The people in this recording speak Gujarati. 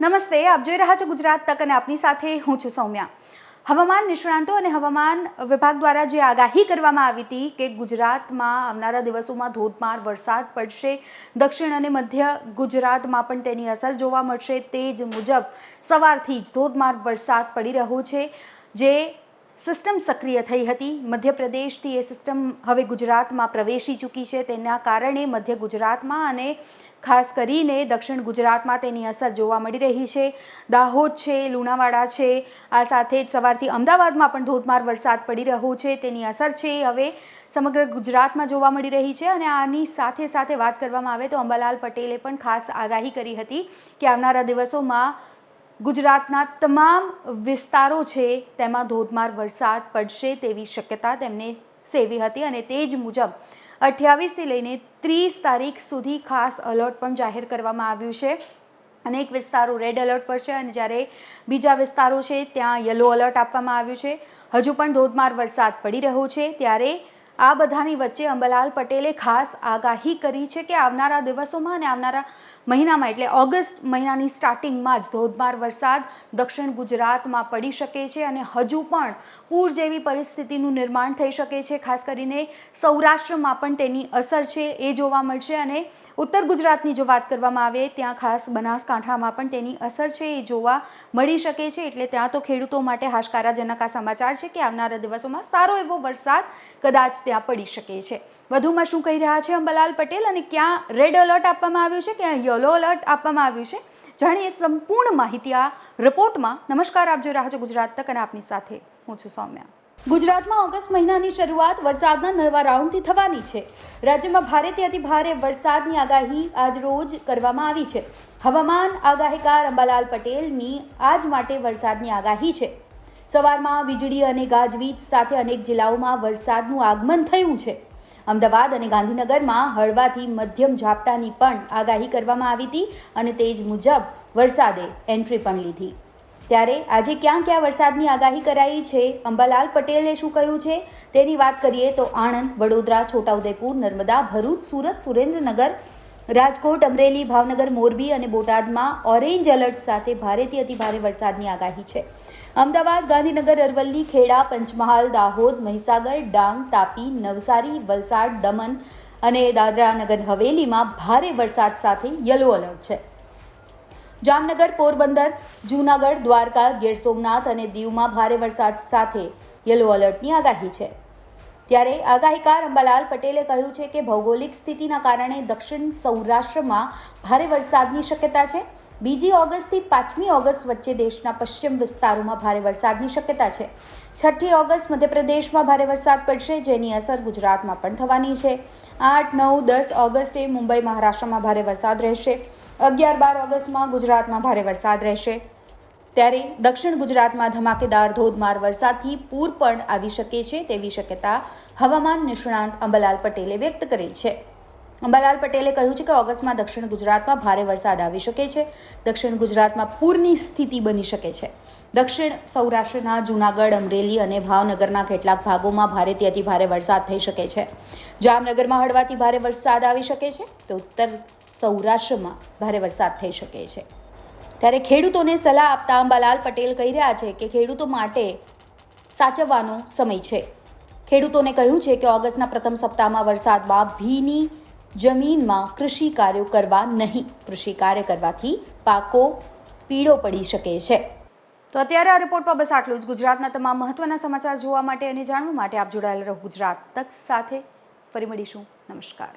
નમસ્તે, આપ જોઈ રહ્યા છો ગુજરાત તક અને આપની સાથે હું છું સૌમ્યા. હવામાન નિષ્ણાંતો અને હવામાન વિભાગ દ્વારા જે આગાહી કરવામાં આવી હતી કે ગુજરાતમાં આવનારા દિવસોમાં ધોધમાર વરસાદ પડશે, દક્ષિણ અને મધ્ય ગુજરાતમાં પણ તેની અસર જોવા મળશે. તે જ મુજબ સવારથી જ ધોધમાર વરસાદ પડી રહ્યો છે, જે સિસ્ટમ સક્રિય થઈ હતી. મધ્યપ્રદેશથી એ સિસ્ટમ હવે ગુજરાતમાં પ્રવેશી ચૂકી છે. તેના કારણે મધ્ય ગુજરાતમાં અને ખાસ કરીને દક્ષિણ ગુજરાતમાં તેની અસર જોવા મળી રહી છે. દાહોદ છે, લુણાવાડા છે, આ સાથે જ સવારથી અમદાવાદમાં પણ ધોધમાર વરસાદ પડી રહ્યો છે. તેની અસર છે હવે સમગ્ર ગુજરાતમાં જોવા મળી રહી છે અને આની સાથે સાથે વાત કરવામાં આવે તો અંબાલાલ પટેલે પણ ખાસ આગાહી કરી હતી કે આવનારા દિવસોમાં ગુજરાતના તમામ વિસ્તારો છે, તેમાં ધોધમાર વરસાદ પડશે તેવી શક્યતા તેમને સેવી હતી અને તે જ મુજબ અઠ્યાવીસથી લઈને ત્રીસ તારીખ સુધી ખાસ અલર્ટ પણ જાહેર કરવામાં આવ્યું છે. અનેક વિસ્તારો રેડ એલર્ટ પર છે અને જ્યારે બીજા વિસ્તારો છે, ત્યાં યલો એલર્ટ આપવામાં આવ્યું છે. હજુ પણ ધોધમાર વરસાદ પડી રહ્યો છે. ત્યારે આ બધાની વચ્ચે અંબલાલ પટેલે ખાસ આગાહી કરી છે કે આવનારા દિવસોમાં અને આવનારા મહિનામાં, એટલે ઓગસ્ટ મહિનાની સ્ટાર્ટિંગમાં જ ધોધમાર વરસાદ દક્ષિણ ગુજરાતમાં પડી શકે છે અને હજુ પણ પૂર જેવી પરિસ્થિતિનું નિર્માણ થઈ શકે છે. ખાસ કરીને સૌરાષ્ટ્રમાં પણ તેની અસર છે એ જોવા મળશે અને ઉત્તર ગુજરાતની જો વાત કરવામાં આવે, ત્યાં ખાસ બનાસકાંઠામાં પણ તેની અસર છે એ જોવા મળી શકે છે. એટલે ત્યાં તો ખેડૂતો માટે હાશકારાજનક આ સમાચાર છે કે આવનારા દિવસોમાં સારો એવો વરસાદ કદાચ ત્યાં પડી શકે છે. વધુમાં શું કહી રહ્યા છે અંબાલાલ પટેલ અને ક્યાં રેડ એલર્ટ આપવામાં આવ્યું છે, ક્યાં યલો એલર્ટ આપવામાં આવ્યું છે? જાણીએ સંપૂર્ણ માહિતી આ રિપોર્ટમાં નમસ્કાર, આપ જોઈ રહ્યા છો ગુજરાત તક અને આપની સાથે હું છું સૌમ્યા. ગુજરાતમાં ઓગસ્ટ મહિનાની શરૂઆત વરસાદના નવા રાઉન્ડથી થવાની છે. રાજ્યમાં ભારેથી અતિ ભારે વરસાદની આગાહી આજ રોજ કરવામાં આવી છે. હવામાન આગાહીકાર અંબાલાલ પટેલની આજ માટે વરસાદની આગાહી છે. સવારમાં વીજળી અને ગાજવીજ સાથે અનેક જિલ્લાઓમાં વરસાદનું આગમન થયું છે. અમદાવાદ અને ગાંધીનગરમાં હળવાથી મધ્યમ ઝાપટાની પણ આગાહી કરવામાં આવી હતી અને તે જ મુજબ વરસાદે એન્ટ્રી પણ લીધી. ત્યારે આજે ક્યાં ક્યાં વરસાદની આગાહી કરાઈ છે, અંબાલાલ પટેલે શું કહ્યું છે, તેની વાત કરીએ તો આણંદ, વડોદરા, છોટાઉદેપુર, નર્મદા, ભરૂચ, સુરત, સુરેન્દ્રનગર રાજકોટ, અમરેલી, ભાવનગર, મોરબી અને બોટાદમાં ઓરેન્જ એલર્ટ સાથે ભારેથી અતિભારે વરસાદની આગાહી છે. અમદાવાદ, ગાંધીનગર, અરવલ્લી, ખેડા, પંચમહાલ, દાહોદ, મહીસાગર, ડાંગ, તાપી, નવસારી, વલસાડ, દમણ અને દાદરાનગર હવેલીમાં ભારે વરસાદ સાથે યલો એલર્ટ છે. જામનગર, પોરબંદર, જૂનાગઢ, દ્વારકા, ગીર સોમનાથ અને દીવમાં ભારે વરસાદ સાથે યલો એલર્ટની આગાહી છે. ત્યારે આગાહીકાર અંબાલાલ પટેલે કહ્યું છે કે ભૌગોલિક સ્થિતિના કારણે દક્ષિણ સૌરાષ્ટ્રમાં ભારે વરસાદની શક્યતા છે. બીજી ઓગસ્ટથી પાંચમી ઓગસ્ટ વચ્ચે દેશના પશ્ચિમ વિસ્તારોમાં ભારે વરસાદની શક્યતા છે. છઠ્ઠી ઓગસ્ટ મધ્યપ્રદેશમાં ભારે વરસાદ પડશે, જેની અસર ગુજરાતમાં પણ થવાની છે. આઠ, નવ, દસ ઓગસ્ટે મુંબઈ, મહારાષ્ટ્રમાં ભારે વરસાદ રહેશે. અગિયાર, બાર ઓગસ્ટમાં ગુજરાતમાં ભારે વરસાદ રહેશે. ત્યારે દક્ષિણ ગુજરાતમાં ધમાકેદાર ધોધમાર વરસાદથી પૂર પણ આવી શકે છે તેવી શક્યતા હવામાન નિષ્ણાંત અંબાલાલ પટેલે વ્યક્ત કરી છે. અંબાલાલ પટેલે કહ્યું છે કે ઓગસ્ટમાં દક્ષિણ ગુજરાતમાં ભારે વરસાદ આવી શકે છે. દક્ષિણ ગુજરાતમાં પૂરની સ્થિતિ બની શકે છે. દક્ષિણ સૌરાષ્ટ્રના જૂનાગઢ, અમરેલી અને ભાવનગરના કેટલાક ભાગોમાં ભારેથી અતિ ભારે વરસાદ થઈ શકે છે. જામનગરમાં હળવાથી ભારે વરસાદ આવી શકે છે તો ઉત્તર સૌરાષ્ટ્રમાં ભારે વરસાદ થઈ શકે છે. ત્યારે ખેડૂતોને સલાહ આપતા અંબાલાલ પટેલ કહી રહ્યા છે કે ખેડૂતો માટે સાચવવાનો સમય છે. ખેડૂતોને કહ્યું છે કે ઓગસ્ટના પ્રથમ સપ્તાહમાં વરસાદમાં ભીની જમીનમાં કૃષિ કાર્યો કરવા નહીં. કૃષિ કાર્ય કરવાથી પાકો પીળો પડી શકે છે. તો અત્યારે આ રિપોર્ટમાં બસ આટલું જ. ગુજરાતના તમામ મહત્વના સમાચાર જોવા માટે અને જાણવા માટે આપ જોડાયેલા રહો ગુજરાત તક સાથે. ફરી મળીશું. નમસ્કાર.